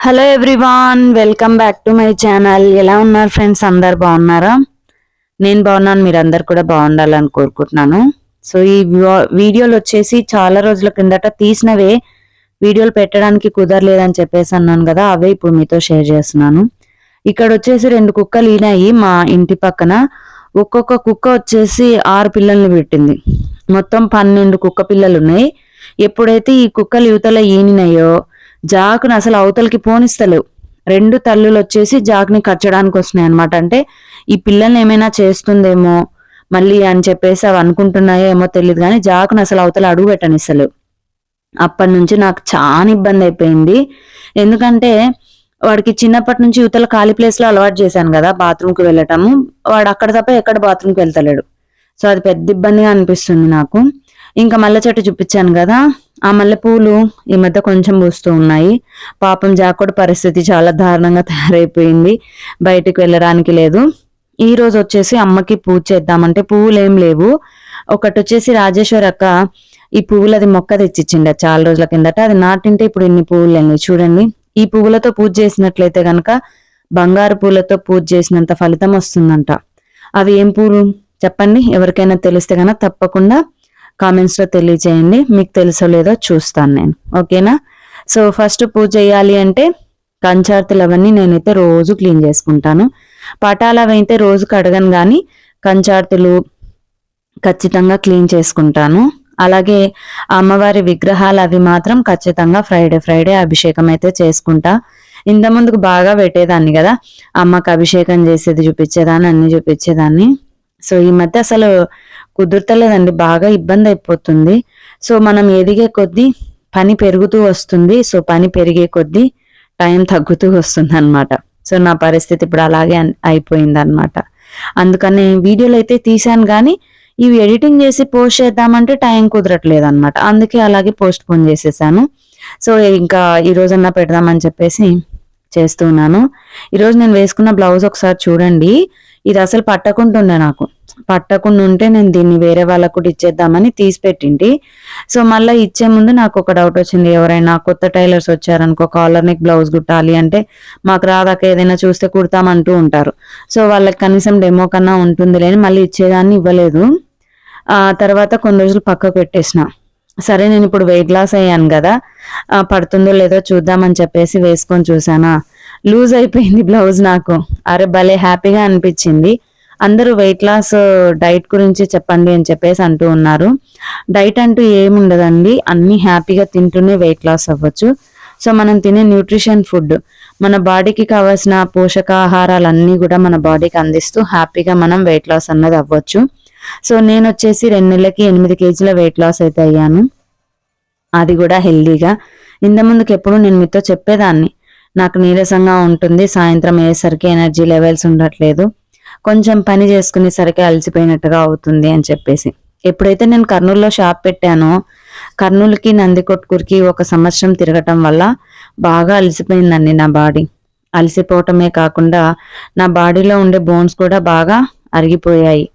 Hello everyone welcome back to my channel ఎలా ఉన్నారు friends అందరు బాగున్నారా? నేను బాగున్నాను మీరు అందరు కూడా బాగుండాలని కోరుకుంటున్నాను. సో ఈ వీడియోలు వచ్చేసి చాలా రోజుల కిందట తీసినవే. వీడియోలు పెట్టడానికి కుదరలేదని చెప్పేసి అన్నాను కదా అవే ఇప్పుడు మీతో షేర్ చేస్తున్నాను. ఇక్కడ వచ్చేసి రెండు కుక్కలు ఈనాయి మా ఇంటి పక్కన. ఒక్కొక్క కుక్క వచ్చేసి ఆరు పిల్లల్ని పెట్టింది. మొత్తం పన్నెండు కుక్క పిల్లలు ఉన్నాయి ఎప్పుడైతే ఈ కుక్కలు యువతల ఈనినాయో జాకును అసలు అవతలకి పోనిస్తలేవు. రెండు తల్లులు వచ్చేసి జాక్ని కచ్చడానికి వస్తున్నాయి అనమాట అంటే ఈ పిల్లల్ని ఏమైనా చేస్తుందేమో మళ్ళీ అని చెప్పేసి అవి అనుకుంటున్నాయో ఏమో తెలియదు కానీ జాకును అసలు అవతల అడుగు పెట్టనిస్తలేవు. అప్పటి నుంచి నాకు చాలా ఇబ్బంది అయిపోయింది. ఎందుకంటే వాడికి చిన్నప్పటి నుంచి యువతల ఖాళీ ప్లేస్లో అలవాటు చేశాను కదా బాత్రూమ్కి వెళ్ళటము. వాడు అక్కడ తప్ప ఎక్కడ బాత్రూమ్కి వెళ్తలేడు. సో అది పెద్ద ఇబ్బందిగా అనిపిస్తుంది నాకు. ఇంకా మల్లె చెట్టు చూపించాను కదా ఆ మల్లె పూలు ఈ మధ్య కొంచెం పూస్తూ ఉన్నాయి. పాపం జాకోడి పరిస్థితి చాలా దారుణంగా తయారైపోయింది. బయటికి వెళ్ళడానికి లేదు. ఈ రోజు వచ్చేసి అమ్మకి పూజ చేద్దామంటే పువ్వులు ఏం లేవు. ఒకటి వచ్చేసి రాజేశ్వర్ అక్క ఈ పువ్వులది మొక్క తెచ్చిచ్చిండ చాలా రోజుల కిందట. అది నాటింటే ఇప్పుడు ఇన్ని పువ్వులు లేవు చూడండి. ఈ పువ్వులతో పూజ చేసినట్లయితే గనక బంగారు పూలతో పూజ చేసినంత ఫలితం వస్తుందంట. అవి ఏం పూలు? చెప్పండి. ఎవరికైనా తెలిస్తే గనక తప్పకుండా కామెంట్స్లో తెలియజేయండి. మీకు తెలుసో లేదో చూస్తాను నేను. ఓకేనా? సో ఫస్ట్ పూజ చేయాలి అంటే కంచార్తులు అవన్నీ నేనైతే రోజు క్లీన్ చేసుకుంటాను. పటాలు అవి అయితే రోజు కడగను కానీ కంచార్తులు ఖచ్చితంగా క్లీన్ చేసుకుంటాను. అలాగే అమ్మవారి విగ్రహాలు అవి మాత్రం ఖచ్చితంగా ఫ్రైడే ఫ్రైడే అభిషేకం అయితే చేసుకుంటా. ఇంత ముందుకు బాగా పెట్టేదాన్ని కదా. అమ్మకు అభిషేకం చేసేది చూపించేదాన్ని అన్ని చూపించేదాన్ని. సో ఈ మధ్య అసలు కుదురుతలేదండి బాగా ఇబ్బంది అయిపోతుంది సో మనం ఎదిగే కొద్దీ పని పెరుగుతూ వస్తుంది. సో పని పెరిగే కొద్దీ టైం తగ్గుతూ వస్తుంది అనమాట సో నా పరిస్థితి ఇప్పుడు అలాగే అయిపోయింది అనమాట అందుకని వీడియోలు అయితే తీసాను కానీ ఇవి ఎడిటింగ్ చేసి పోస్ట్ చేద్దామంటే టైం కుదరట్లేదు అనమాట అందుకే అలాగే పోస్ట్ పోన్ చేసేసాను. సో ఇంకా ఈ రోజన్నా పెడదామని చెప్పేసి చేస్తున్నాను. ఈరోజు నేను వేసుకున్న బ్లౌజ్ ఒకసారి చూడండి. ఇది అసలు పట్టకుంటుండే నాకు. పట్టకుండా ఉంటే నేను దీన్ని వేరే వాళ్ళకు కూడా ఇచ్చేద్దామని తీసి పెట్టింటి సో మళ్ళీ ఇచ్చే ముందు నాకు ఒక డౌట్ వచ్చింది. ఎవరైనా కొత్త టైలర్స్ వచ్చారనుకో కాలర్ నెక్ బ్లౌజ్ కుట్టాలి అంటే మాకు రాదాక ఏదైనా చూస్తే కుడతామంటూ ఉంటారు. సో వాళ్ళకి కనీసం డెమో కన్నా ఉంటుంది లేని మళ్ళీ ఇచ్చేదాన్ని ఇవ్వలేదు. ఆ తర్వాత కొన్ని రోజులు పక్కకు పెట్టేసిన. సరే నేను ఇప్పుడు వెయిట్ లాస్ అయ్యాను కదా. పడుతుందో లేదో చూద్దామని చెప్పేసి వేసుకొని చూసానా లూజ్ అయిపోయింది బ్లౌజ్ నాకు. అరే భలే హ్యాపీగా అనిపించింది. అందరూ వెయిట్ లాస్ డైట్ గురించి చెప్పండి అని చెప్పేసి అంటూ ఉన్నారు. డైట్ అంటూ ఏముండదండి. అన్ని హ్యాపీగా తింటూనే వెయిట్ లాస్ అవ్వచ్చు. సో మనం తినే న్యూట్రిషన్ ఫుడ్ మన బాడీకి కావాల్సిన పోషకాహారాలన్నీ కూడా మన బాడీకి అందిస్తూ హ్యాపీగా మనం వెయిట్ లాస్ అన్నది అవ్వచ్చు. సో నేను వచ్చేసి రెండు నెలలకి ఎనిమిది కేజీల వెయిట్ లాస్ అయితే అయ్యాను. అది కూడా హెల్దీగా ఇంత ముందుకు ఎప్పుడు నేను మీతో చెప్పేదాన్ని. నాకు నీరసంగా ఉంటుంది. సాయంత్రం అయ్యేసరికి ఎనర్జీ లెవెల్స్ ఉండట్లేదు. కొంచెం పని చేసుకునేసరికి అలసిపోయినట్టుగా అవుతుంది అని చెప్పేసి. ఎప్పుడైతే నేను కర్నూలులో షాప్ పెట్టానో కర్నూలుకి నందికొట్కూరుకి ఒక సంవత్సరం తిరగటం వల్ల బాగా అలసిపోయిందండి నా బాడీ. అలసిపోవటమే కాకుండా నా బాడీలో ఉండే బోన్స్ కూడా బాగా అరిగిపోయాయి.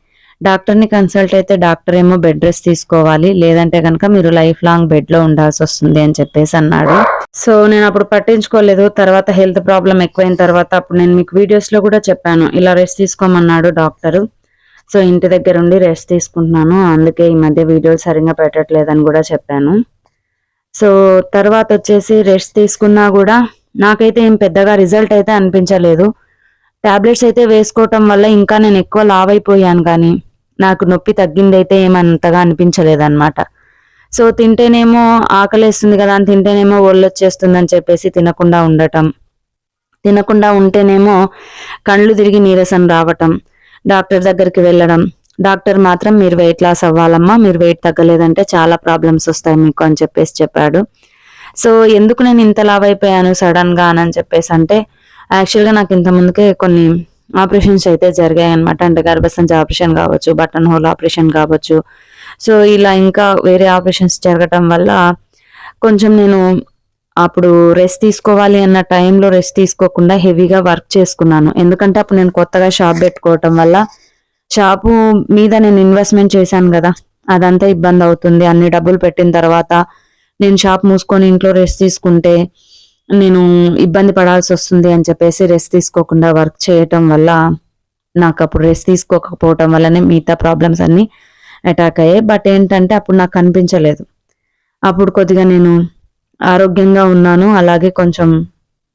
డాక్టర్ని కన్సల్ట్ అయితే డాక్టర్ ఏమో బెడ్ రెస్ట్ తీసుకోవాలి లేదంటే కనుక మీరు లైఫ్ లాంగ్ బెడ్లో ఉండాల్సి వస్తుంది అని చెప్పేసి అన్నాడు. సో నేను అప్పుడు పట్టించుకోలేదు. తర్వాత హెల్త్ ప్రాబ్లం ఎక్కువైన తర్వాత అప్పుడు నేను మీకు వీడియోస్లో కూడా చెప్పాను. ఇలా రెస్ట్ తీసుకోమన్నాడు డాక్టర్. సో ఇంటి దగ్గర ఉండి రెస్ట్ తీసుకుంటున్నాను. అందుకే ఈ మధ్య వీడియోలు సరిగ్గా పెట్టట్లేదని కూడా చెప్పాను. సో తర్వాత వచ్చేసి రెస్ట్ తీసుకున్నా కూడా నాకైతే ఏం పెద్దగా రిజల్ట్ అయితే అనిపించలేదు. టాబ్లెట్స్ అయితే వేసుకోవటం వల్ల ఇంకా నేను ఎక్కువ లావ్ అయిపోయాను కానీ నాకు నొప్పి తగ్గిందైతే ఏమంతగా అనిపించలేదు అనమాట సో తింటేనేమో ఆకలేస్తుంది కదా అని తింటేనేమో ఒళ్ళు వచ్చేస్తుంది అని చెప్పేసి తినకుండా ఉండటం. తినకుండా ఉంటేనేమో కళ్ళు తిరిగి నీరసం రావటం డాక్టర్ దగ్గరికి వెళ్ళడం. డాక్టర్ మాత్రం మీరు వెయిట్ లాస్ అవ్వాలమ్మా మీరు వెయిట్ తగ్గలేదంటే చాలా ప్రాబ్లమ్స్ వస్తాయి మీకు అని చెప్పేసి చెప్పాడు. సో ఎందుకు నేను ఇంత లావ్ అయిపోయాను సడన్గా అని చెప్పేసి అంటే యాక్చువల్గా నాకు ఇంత ముందుకే కొన్ని ఆపరేషన్స్ అయితే జరిగాయి అనమాట అంటే గర్భసంచి ఆపరేషన్ కావచ్చు బటన్ హోల్ ఆపరేషన్ కావచ్చు సో ఇలా ఇంకా వేరే ఆపరేషన్స్ జరగటం వల్ల కొంచెం నేను అప్పుడు రెస్ట్ తీసుకోవాలి అన్న టైంలో రెస్ట్ తీసుకోకుండా హెవీగా వర్క్ చేసుకున్నాను. ఎందుకంటే అప్పుడు నేను కొత్తగా షాప్ పెట్టుకోవటం వల్ల షాపు మీద నేను ఇన్వెస్ట్మెంట్ చేశాను కదా అదంతా ఇబ్బంది అవుతుంది. అన్ని డబ్బులు పెట్టిన తర్వాత నేను షాప్ మూసుకొని ఇంట్లో రెస్ట్ తీసుకుంటే నేను ఇబ్బంది పడాల్సి వస్తుంది అని చెప్పేసి రెస్ట్ తీసుకోకుండా వర్క్ చేయటం వల్ల నాకు అప్పుడు రెస్ట్ తీసుకోకపోవటం వల్లనే మిగతా ప్రాబ్లమ్స్ అన్నీ అటాక్ అయ్యాయి. బట్ ఏంటంటే అప్పుడు నాకు కనిపించలేదు. అప్పుడు కొద్దిగా నేను ఆరోగ్యంగా ఉన్నాను. అలాగే కొంచెం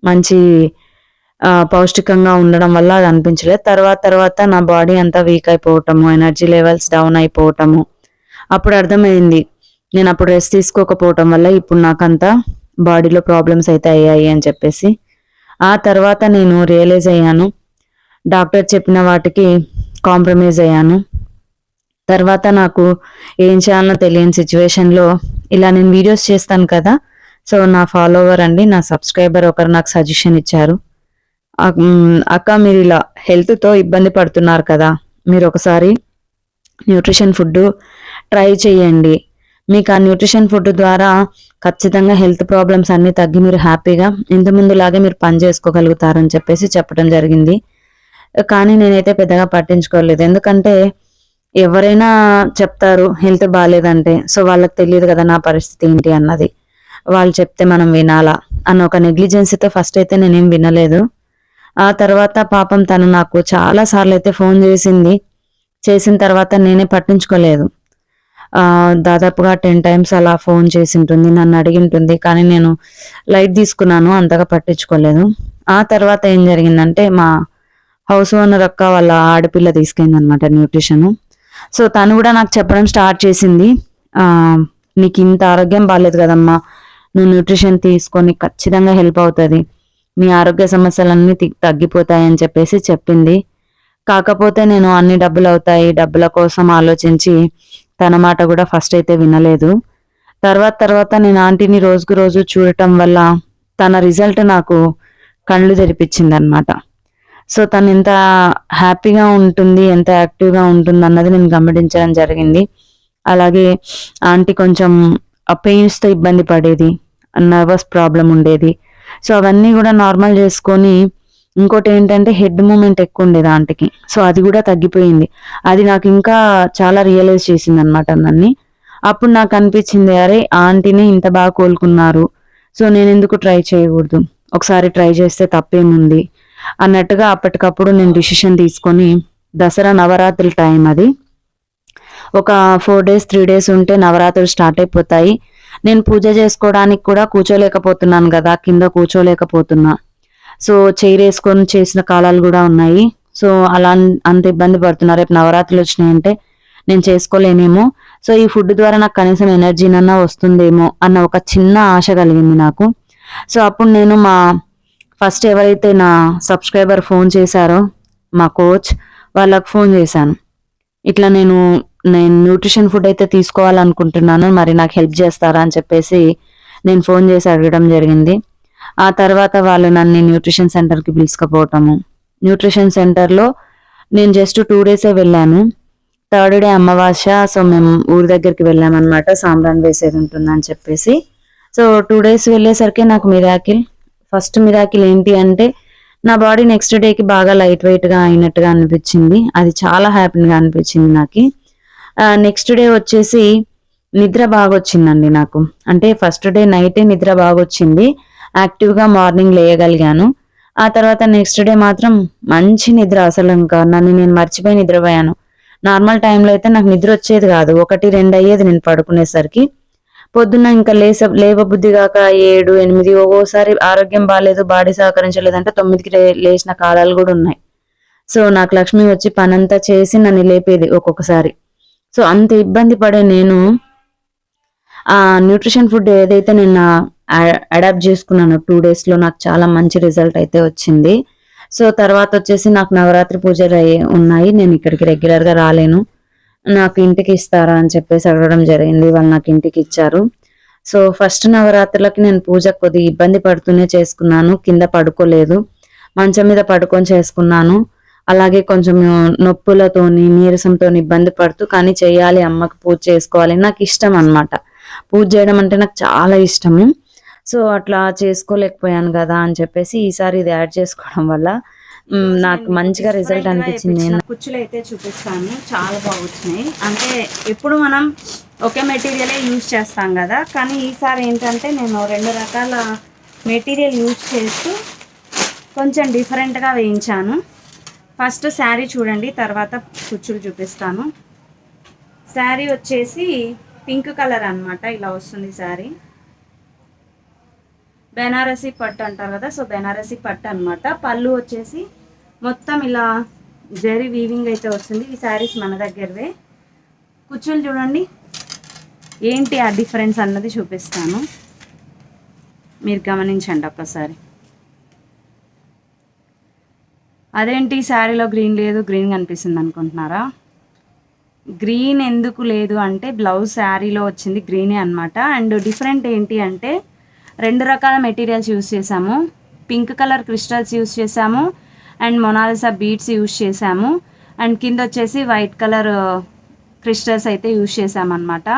మంచి పౌష్టికంగా ఉండడం వల్ల అది అనిపించలేదు. తర్వాత తర్వాత నా బాడీ అంతా వీక్ అయిపోవటము ఎనర్జీ లెవెల్స్ డౌన్ అయిపోవటము. అప్పుడు అర్థమైంది. నేను అప్పుడు రెస్ట్ తీసుకోకపోవటం వల్ల ఇప్పుడు నాకంతా బాడీలో ప్రాబ్లమ్స్ అయితే అయ్యాయి అని చెప్పేసి. ఆ తర్వాత నేను రియలైజ్ అయ్యాను. డాక్టర్ చెప్పిన వాటికి కాంప్రమైజ్ అయ్యాను. తర్వాత నాకు ఏం చేయాలో తెలియని సిచ్యువేషన్లో ఇలా నేను వీడియోస్ చేస్తాను కదా సో నా ఫాలోవర్ అండి నా సబ్స్క్రైబర్ ఒకరు నాకు సజెషన్ ఇచ్చారు. అక్క మీరు ఇలా హెల్త్తో ఇబ్బంది పడుతున్నారు కదా మీరు ఒకసారి న్యూట్రిషన్ ఫుడ్ ట్రై చేయండి. మీకు ఆ న్యూట్రిషన్ ఫుడ్ ద్వారా ఖచ్చితంగా హెల్త్ ప్రాబ్లమ్స్ అన్నీ తగ్గి మీరు హ్యాపీగా ఇంత ముందులాగే మీరు పని చేసుకోగలుగుతారని చెప్పేసి చెప్పడం జరిగింది. కానీ నేనైతే పెద్దగా పట్టించుకోలేదు. ఎందుకంటే ఎవరైనా చెప్తారు హెల్త్ బాగాలేదంటే సో వాళ్ళకి తెలియదు కదా నా పరిస్థితి ఏంటి అన్నది. వాళ్ళు చెప్తే మనం వినాలా అన్న ఒక నెగ్లిజెన్సీతో ఫస్ట్ అయితే నేనేం వినలేదు. ఆ తర్వాత పాపం తను నాకు చాలా సార్లు అయితే ఫోన్ చేసింది. చేసిన తర్వాత నేనే పట్టించుకోలేదు. దాదాపుగా టెన్ టైమ్స్ అలా ఫోన్ చేసి ఉంటుంది నన్ను అడిగి ఉంటుంది కానీ నేను లైట్ తీసుకున్నాను అంతగా పట్టించుకోలేదు. ఆ తర్వాత ఏం జరిగిందంటే మా హౌస్ ఓనర్ అక్క వాళ్ళ ఆడపిల్ల తీసుకెళ్ళింది అనమాట న్యూట్రిషన్. సో తను కూడా నాకు చెప్పడం స్టార్ట్ చేసింది. నీకు ఇంత ఆరోగ్యం బాగాలేదు కదమ్మా. నువ్వు న్యూట్రిషన్ తీసుకొని ఖచ్చితంగా హెల్ప్ అవుతుంది. నీ ఆరోగ్య సమస్యలన్నీ తి- తగ్గిపోతాయి అని చెప్పేసి చెప్పింది. కాకపోతే నేను అన్ని డబ్బులు అవుతాయి. డబ్బుల కోసం ఆలోచించి తన మాట కూడా ఫస్ట్ అయితే వినలేదు. తర్వాత తర్వాత నేను ఆంటీని రోజుకు రోజు చూడటం వల్ల తన రిజల్ట్ నాకు కళ్ళు తెరిపించింది అనమాట సో తను ఎంత హ్యాపీగా ఉంటుంది ఎంత యాక్టివ్గా ఉంటుంది అన్నది నేను గమనించడం జరిగింది. అలాగే ఆంటీ కొంచెం పెయిన్స్తో ఇబ్బంది పడేది నర్వస్ ప్రాబ్లం ఉండేది. సో అవన్నీ కూడా నార్మల్ చేసుకొని ఇంకోటి ఏంటంటే హెడ్ మూమెంట్ ఎక్కువ ఉండేది ఆంటీకి. సో అది కూడా తగ్గిపోయింది. అది నాకు ఇంకా చాలా రియలైజ్ చేసింది అనమాట నన్ను. అప్పుడు నాకు అనిపించింది అరే ఆంటీని ఇంత బాగా కోలుకున్నారు. సో నేను ఎందుకు ట్రై చేయకూడదు? ఒకసారి ట్రై చేస్తే తప్పేముంది? అన్నట్టుగా అప్పటికప్పుడు నేను డిసిషన్ తీసుకొని దసరా నవరాత్రుల టైం అది. ఒక ఫోర్ డేస్ త్రీ డేస్ ఉంటే నవరాత్రులు స్టార్ట్ అయిపోతాయి. నేను పూజ చేసుకోవడానికి కూడా కూర్చోలేకపోతున్నాను కదా కింద కూర్చోలేకపోతున్నా. సో చైర్ వేసుకొని చేసిన కాలాలు కూడా ఉన్నాయి. సో అలా అంత ఇబ్బంది పడుతున్నా. రేపు నవరాత్రులు వచ్చినాయంటే నేను చేసుకోలేనేమో. సో ఈ ఫుడ్ ద్వారా నాకు కనీసం ఎనర్జీనన్నా వస్తుందేమో అన్న ఒక చిన్న ఆశ కలిగింది నాకు. సో అప్పుడు నేను మా ఫస్ట్ ఎవరైతే నా సబ్స్క్రైబర్ ఫోన్ చేశారో మా కోచ్ వాళ్ళకు ఫోన్ చేశాను. ఇట్లా నేను నేను న్యూట్రిషన్ ఫుడ్ అయితే తీసుకోవాలనుకుంటున్నాను మరి నాకు హెల్ప్ చేస్తారా అని చెప్పేసి నేను ఫోన్ చేసి అడగడం జరిగింది. ఆ తర్వాత వాళ్ళు నన్ను న్యూట్రిషన్ సెంటర్కి పిలుచుకపోవటము. న్యూట్రిషన్ సెంటర్లో నేను జస్ట్ టూ డేసే వెళ్ళాను. థర్డ్ డే అమావాస్య సో మేము ఊరి దగ్గరికి వెళ్ళామన్నమాట సాంబ్రాన్ వేసేది ఉంటుందని చెప్పేసి. సో టూ డేస్ వెళ్ళేసరికి నాకు మిరాకిల్ ఫస్ట్ మిరాకిల్ ఏంటి అంటే నా బాడీ నెక్స్ట్ డేకి బాగా లైట్ వెయిట్గా అయినట్టుగా అనిపించింది. అది చాలా హ్యాపీగా అనిపించింది నాకు. నెక్స్ట్ డే వచ్చేసి నిద్ర బాగా వచ్చిందండి నాకు. అంటే ఫస్ట్ డే నైటే నిద్ర బాగా వచ్చింది యాక్టివ్గా మార్నింగ్ లేయగలిగాను. ఆ తర్వాత నెక్స్ట్ డే మాత్రం మంచి నిద్ర అసలు ఇంకా. నన్ను నేను మర్చిపోయి నిద్రపోయాను. నార్మల్ టైంలో అయితే నాకు నిద్ర వచ్చేది కాదు. ఒకటి రెండు అయ్యేది నేను పడుకునేసరికి. పొద్దున్న ఇంకా లేస లేవ బుద్ధి కాక ఏడు ఎనిమిది ఒక్కోసారి ఆరోగ్యం బాగాలేదు బాడీ సహకరించలేదంటే తొమ్మిదికి లేచిన కాలాలు కూడా ఉన్నాయి. సో నాకు లక్ష్మి వచ్చి పనంతా చేసి నన్ను లేపేది ఒక్కొక్కసారి. సో అంత ఇబ్బంది పడే నేను ఆ న్యూట్రిషన్ ఫుడ్ ఏదైతే నేను అడాప్ట్ చేసుకున్నాను టూ డేస్లో నాకు చాలా మంచి రిజల్ట్ అయితే వచ్చింది. సో తర్వాత వచ్చేసి నాకు నవరాత్రి పూజలు ఉన్నాయి. నేను ఇక్కడికి రెగ్యులర్గా రాలేను. నాకు ఇంటికి ఇస్తారా అని చెప్పేసి అడగడం జరిగింది. వాళ్ళు నాకు ఇంటికి ఇచ్చారు. సో ఫస్ట్ నవరాత్రులకి నేను పూజ కొద్దిగా ఇబ్బంది పడుతూనే చేసుకున్నాను. కింద పడుకోలేదు. మంచం మీద పడుకొని చేసుకున్నాను. అలాగే కొంచెం నొప్పులతోని నీరసంతో ఇబ్బంది పడుతూ కానీ చేయాలి అమ్మకి పూజ చేసుకోవాలి. నాకు ఇష్టం అన్నమాట. పూజ చేయడం అంటే నాకు చాలా ఇష్టము. సో అట్లా చేసుకోలేకపోయాను కదా అని చెప్పేసి ఈసారి ఇది యాడ్ చేసుకోవడం వల్ల నాకు మంచిగా రిజల్ట్ అనిపించింది. కుచ్చులు అయితే చూపిస్తాను. చాలా బాగా వచ్చినాయి అంటే ఎప్పుడు మనం ఒకే మెటీరియలే యూజ్ చేస్తాం కదా. కానీ ఈసారి ఏంటంటే నేను రెండు రకాల మెటీరియల్ యూజ్ చేస్తూ కొంచెం డిఫరెంట్గా వేయించాను. ఫస్ట్ శారీ చూడండి తర్వాత కుచ్చులు చూపిస్తాను. శారీ వచ్చేసి పింక్ కలర్ అన్నమాట ఇలా వస్తుంది శారీ. బెనారసి పట్టు అంటారు కదా సో బెనారసి పట్టు అన్నమాట. పళ్ళు వచ్చేసి మొత్తం ఇలా జరీ వీవింగ్ అయితే వస్తుంది. ఈ శారీస్ మన దగ్గరవే. కుచ్చులు చూడండి. ఏంటి ఆ డిఫరెన్స్ అన్నది చూపిస్తాను. మీరు గమనించండి ఒక్కసారి. అదేంటి? శారీలో గ్రీన్ లేదు గ్రీన్ కనిపిస్తుంది అనుకుంటున్నారా? గ్రీన్ ఎందుకు లేదు అంటే బ్లౌజ్ శారీలో వచ్చింది గ్రీనే అనమాట అండ్ డిఫరెంట్ ఏంటి అంటే రెండు రకాల మెటీరియల్స్ యూస్ చేసాము పింక్ కలర్ క్రిస్టల్స్ యూస్ చేసాము and Mona Lisa beads use చేసాము అండ్ కింద వచ్చేసి వైట్ కలర్ క్రిస్టల్స్ అయితే యూజ్ చేసామన్నమాట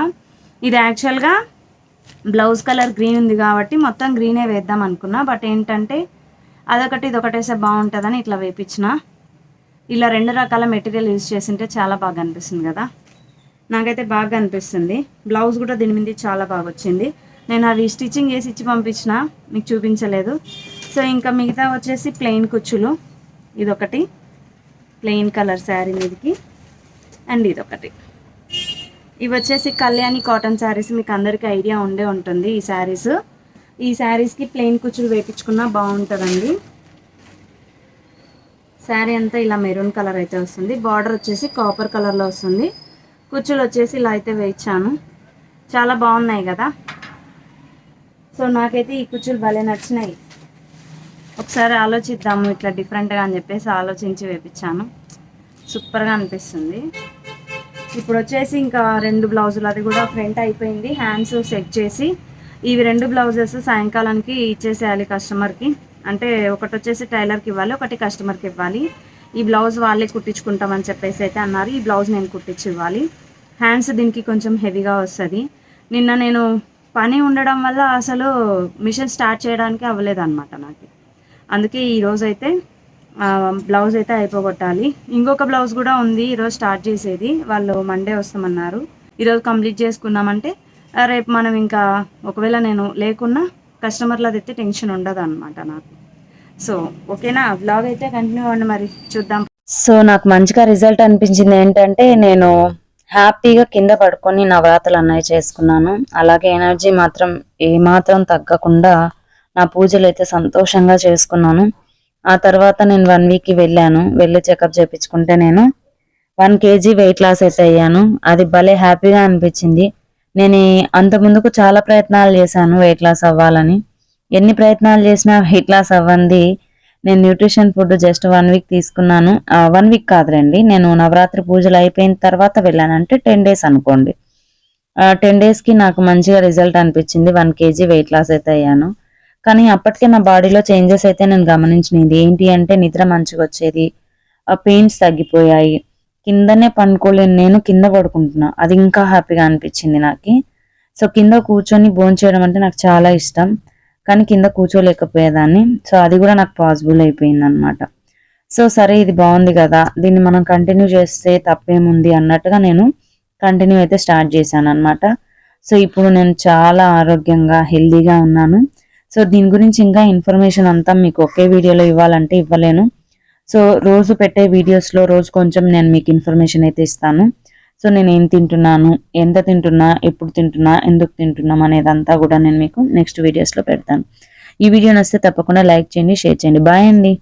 ఇది యాక్చువల్గా బ్లౌజ్ కలర్ గ్రీన్ ఉంది కాబట్టి మొత్తం గ్రీనే వేద్దాం అనుకున్నా. బట్ ఏంటంటే అదొకటి ఇదొకటేసే బాగుంటుందని ఇట్లా వేపించిన ఇలా రెండు రకాల మెటీరియల్ యూజ్ చేసింటే చాలా బాగా అనిపిస్తుంది కదా. నాకైతే బాగా అనిపిస్తుంది. బ్లౌజ్ కూడా దీని మీద చాలా బాగా వచ్చింది. నేను అవి స్టిచ్చింగ్ చేసి ఇచ్చి పంపించిన మీకు చూపించలేదు. సో ఇంకా మిగతా వచ్చేసి ప్లెయిన్ కుచ్చులు. ఇదొకటి. ప్లెయిన్ కలర్ శారీ మీదకి. అండ్ ఇదొకటి. ఇవి వచ్చేసి కళ్యాణి కాటన్ శారీస్ మీకు అందరికీ ఐడియా ఉండే ఉంటుంది ఈ శారీస్ ఈ శారీస్కి ప్లెయిన్ కుచ్చులు వేపించుకున్నా బాగుంటుందండి. శారీ అంతా ఇలా మెరూన్ కలర్ అయితే వస్తుంది. బార్డర్ వచ్చేసి కాపర్ కలర్లో వస్తుంది. కుచ్చులు వచ్చేసి ఇలా అయితే వేయించాను. చాలా బాగున్నాయి కదా. సో నాకైతే ఈ కుచ్చులు భలే నచ్చినాయి. ఒకసారి ఆలోచిద్దాము ఇట్లా డిఫరెంట్గా అని చెప్పేసి ఆలోచించి వేపించాను. సూపర్గా అనిపిస్తుంది. ఇప్పుడు వచ్చేసి ఇంకా రెండు బ్లౌజులు అది కూడా ఫ్రంట్ అయిపోయింది. హ్యాండ్స్ సెట్ చేసి ఇవి రెండు బ్లౌజెస్ సాయంకాలానికి ఇచ్చేసేయాలి కస్టమర్కి. అంటే ఒకటి వచ్చేసి టైలర్కి ఇవ్వాలి ఒకటి కస్టమర్కి ఇవ్వాలి. ఈ బ్లౌజ్ వాళ్ళే కుట్టించుకుంటామని చెప్పేసి అయితే అన్నారు. ఈ బ్లౌజ్ నేను కుట్టించి ఇవ్వాలి. హ్యాండ్స్ దీనికి కొంచెం హెవీగా వస్తుంది. నిన్న నేను పని ఉండడం వల్ల అసలు మిషన్ స్టార్ట్ చేయడానికి అవ్వలేదు అనమాట నాకు. అందుకే ఈరోజు అయితే బ్లౌజ్ అయితే అయిపోగొట్టాలి. ఇంకొక బ్లౌజ్ కూడా ఉంది ఈరోజు స్టార్ట్ చేసేది. వాళ్ళు మండే వస్తామన్నారు. ఈరోజు కంప్లీట్ చేసుకున్నామంటే రేపు మనం ఇంకా ఒకవేళ నేను లేకున్నా కస్టమర్లది అయితే టెన్షన్ ఉండదు అనమాట నాకు. సో ఓకేనా? బ్లాగ్ అయితే కంటిన్యూ అవ్వండి మరి. చూద్దాం. సో నాకు మంచిగా రిజల్ట్ అనిపించింది ఏంటంటే నేను హ్యాపీగా కింద పడుకొని నవరాత్రులు అన్నవి చేసుకున్నాను. అలాగే ఎనర్జీ మాత్రం ఏమాత్రం తగ్గకుండా నా పూజలు అయితే సంతోషంగా చేసుకున్నాను. ఆ తర్వాత నేను వన్ వీక్కి వెళ్ళాను. వెళ్ళి చెకప్ చేయించుకుంటే నేను వన్ కేజీ వెయిట్ లాస్ అయితే అయ్యాను. అది భలే హ్యాపీగా అనిపించింది. నేను అంతకుముందుకు అంత ముందుకు చాలా ప్రయత్నాలు చేశాను వెయిట్ లాస్ అవ్వాలని. ఎన్ని ప్రయత్నాలు చేసినా వెయిట్ లాస్ అవ్వంది. నేను nutrition food just one week తీసుకున్నాను. వన్ వీక్ కాదులేండి నేను నవరాత్రి పూజలు అయిపోయిన తర్వాత వెళ్ళాను అంటే టెన్ డేస్ అనుకోండి టెన్ డేస్కి నాకు మంచిగా రిజల్ట్ అనిపించింది. వన్ కేజీ వెయిట్ లాస్ అయితే అయ్యాను. కానీ అప్పటికే నా బాడీలో చేంజెస్ అయితే నేను గమనించినది. ఏంటి అంటే నిద్ర మంచిగా వచ్చేది పెయిన్స్ తగ్గిపోయాయి. కిందనే పండుకోలేను నేను కింద పడుకుంటున్నా. అది ఇంకా హ్యాపీగా అనిపించింది నాకు. సో కింద కూర్చొని భోంచేయడం అంటే నాకు చాలా ఇష్టం. కానీ కింద కూర్చోలేకపోయేదాన్ని. సో అది కూడా నాకు పాసిబుల్ అయిపోయింది అనమాట సో సరే ఇది బాగుంది కదా. దీన్ని మనం కంటిన్యూ చేస్తే తప్పేముంది అన్నట్టుగా నేను కంటిన్యూ అయితే స్టార్ట్ చేశాను అనమాట సో ఇప్పుడు నేను చాలా ఆరోగ్యంగా హెల్దీగా ఉన్నాను. సో దీని గురించి ఇంకా ఇన్ఫర్మేషన్ అంతా మీకు ఒకే వీడియోలో ఇవ్వాలంటే ఇవ్వలేను. సో రోజు పెట్టే వీడియోస్లో రోజు కొంచెం నేను మీకు ఇన్ఫర్మేషన్ అయితే ఇస్తాను. సో నేను ఏం తింటున్నాను ఎంత తింటున్నా ఎప్పుడు తింటున్నా ఎందుకు తింటున్నాం అనేదంతా కూడా నేను మీకు నెక్స్ట్ వీడియోస్లో పెడతాను. ఈ వీడియో నచ్చితే తప్పకుండా లైక్ చేయండి షేర్ చేయండి. బాయ్ అండి.